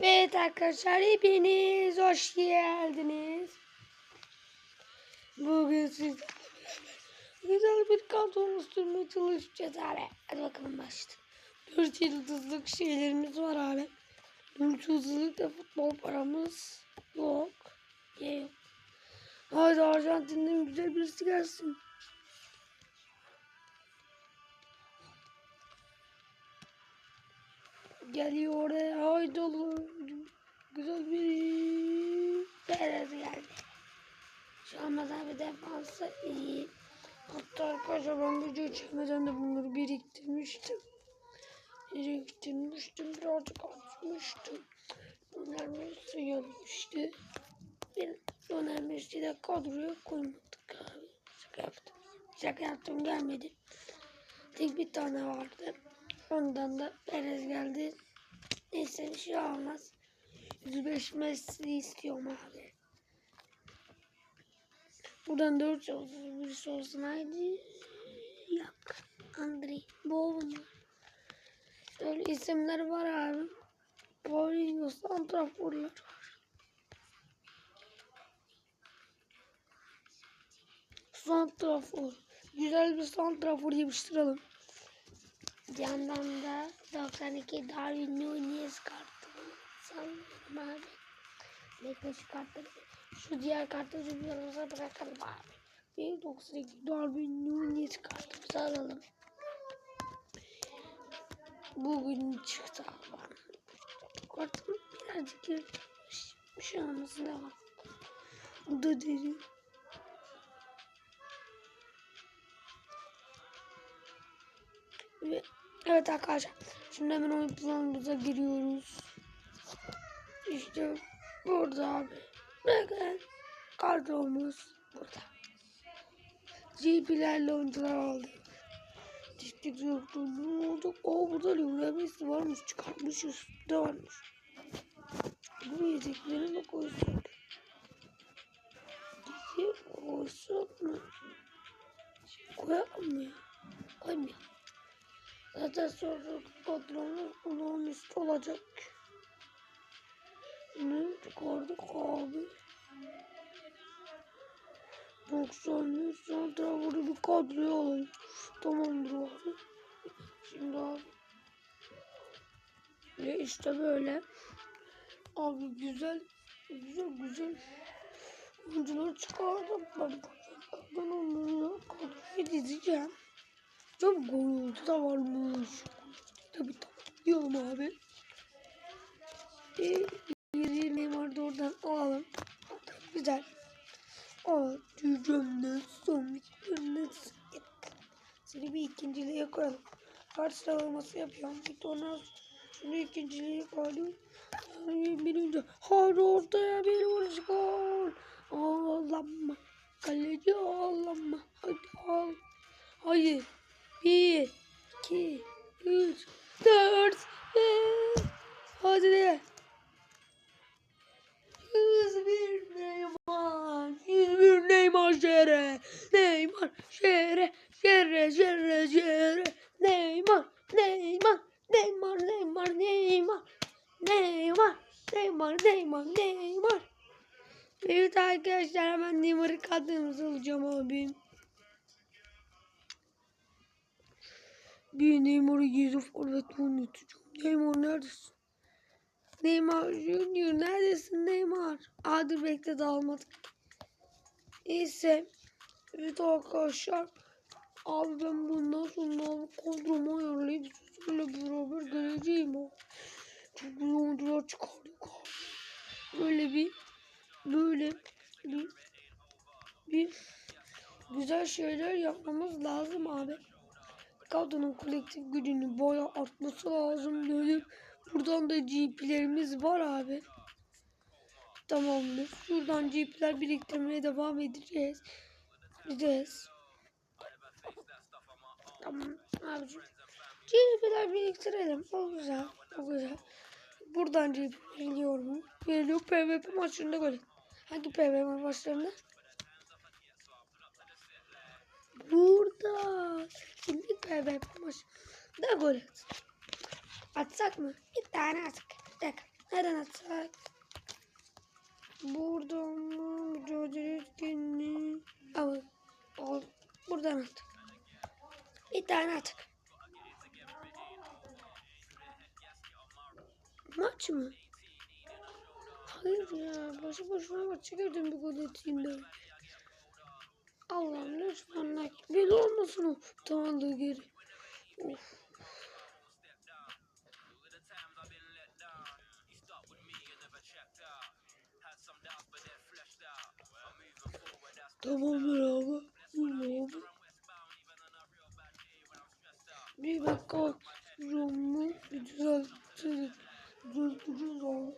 Evet arkadaşlar hepiniz hoş geldiniz. Bugün sizlerle güzel bir kadro oluşturmaya çalışacağız abi. Hadi bakalım başlayalım. Dört yıldızlık şeylerimiz var abi. Dört yıldızlık da futbol paramız yok. Yok? Hadi Arjantin'den güzel birisi gelsin. Geliyor oraya. Haydi oğlum. Güzel bir Perez geldi. Şu an bir defansı iyi. Hatta arkadaşlar ben video çekmeden de bunları biriktirmiştim. Biriktirmiştim. Birazcık atmıştım. Önemlisi yanmıştı. Bir önemlisi de kadroya koymadık abi. Şaka yaptım. Şaka yaptım gelmedi. Tek bir tane vardı. Ondan da Perez geldi. Neyse bir şey olmaz. 105 Messi istiyorum abi. Buradan 4 olsun. Birisi olsun haydi. Yok. Andrei. Var. Şöyle isimler var abi. Paulinho santraforlar var. Santrafor. Güzel bir santrafor yapıştıralım. Yandan da 92 Darwin Nunez kartı. Sanırım abi. Bekle şu kartları. Şu diğer kartları cüzdanımıza bırakalım abi. Bir 92 Darwin Nunez kartımızı alalım. Bugün çıktı abi. Kartım birazcık yırtılmış. Bir şey olmasın devam. Bu evet arkadaşlar. Şimdi hemen oyun planımıza giriyoruz. İşte burada abi. Bakın. Kadromuz burada. GP'lerle oyuncular aldık. Dişlik yoktu. Ne oldu? Oo burada Lionel Messi varmış. Çıkartmışız. Da varmış. Bu yedeklerine koysun. Diye koysun mu? Koyalım mı ya? Koymayalım. Zaten sonra patronun kulağın üstü olacak. Ne çıkardık abi? 91 santrafor'u bir kadroya alayım. Tamamdır abi. Şimdi abi. Ve işte böyle. Abi güzel, güzel güzel oyuncuları çıkardım. Ben, ben onları kadroya dizeceğim. Çok gol da varmış. Tabii diyorum abi. Yeri Neymar da oradan alalım. Güzel. Aa, cücemden son bir Seni bir ikinciliğe koyalım. Kart sıralaması yapıyorum. Bir tane şunu ikinciliğe koydum. Birinci. Hadi ortaya bir vuruş gol. Ağlama. Kaleci ağlama. Hadi al. Hayır. 1, 2, 3, 4. Ee, hadi de. 101 Neymar. 101 Neymar şere. Neymar şere. Şere şere şere. Neymar. Neymar. Neymar Neymar Neymar. Neymar. Neymar Neymar Neymar. Evet arkadaşlar hemen Neymar'ı kadromuza alacağım abim. Bir Neymar'ı gizli forvet oynatacağım. Neymar neredesin? Neymar Junior neredesin Neymar? Aa dur bekle dağılmadık. Neyse. Evet arkadaşlar. Abi ben bundan sonra abi kadromu ayarlayıp sizlerle beraber geleceğim o. Çok güzel oyuncular çıkardık abi. Böyle bir böyle bir bir güzel şeyler yapmamız lazım abi kadının kolektif gücünü boya artması lazım dedim. Buradan da GP'lerimiz var abi. Tamamdır. Şuradan GP'ler biriktirmeye devam edeceğiz. Gideceğiz. Tamam abicim. GP'ler biriktirelim. O güzel. O güzel. Buradan GP geliyor mu? Geliyor PvP maçlarında gol. Hangi PvP maçlarında? Burada. Şimdi PvP maçı. Da gol at. Atsak mı? Bir tane atsak. Bir dakika. Nereden atsak? Buradan mı? Mücadele etkinliği. Al. Al. Buradan attık. Bir tane attık. Maç mı? Hayır ya. Boşu boşuna maça girdim bir gol atayım ben. Allah'ım lütfen like. Olmasın o. Tamam da geri. Of. Tamamdır abi. Tamam. Bir dakika. Romu bir düzeltiriz. Düzeltiriz abi.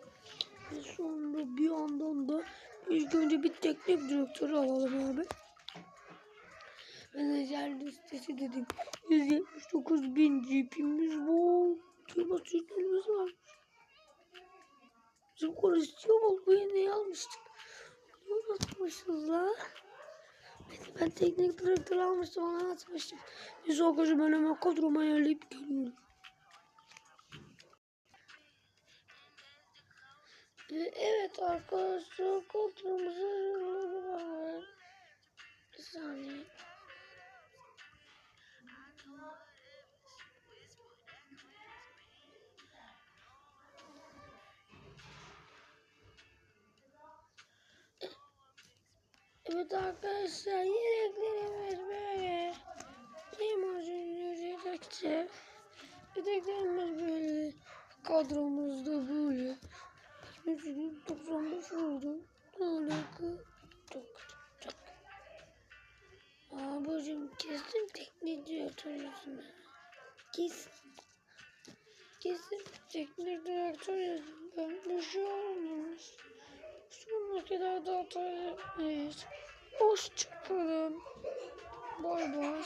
Sonra bir yandan da ilk önce bir teknik direktörü alalım abi. Menajer listesi dedim. 179 bin GP'miz var. Turbo sürtmemiz var. Bizim Korisyon bu yeni almıştık. Ne unutmuşuz la? Ben, ben teknik direktör almıştım ona atmıştım. Neyse arkadaşlar ben hemen kadroma ayarlayıp geliyorum. Ve Evet arkadaşlar ayarladım. Bir saniye. Evet arkadaşlar yedeklerimiz böyle. Neymar Junior yedekte. Yedeklerimiz böyle. Kadromuz da böyle. 95 oldu. Alaka? Çok çok. Abicim kesin teknik direktör yüzünden. Kesin. Kesin teknik direktör yüzünden. Bir şey olmamış. Sonraki daha da hata. Hoşçakalın. Bay bay.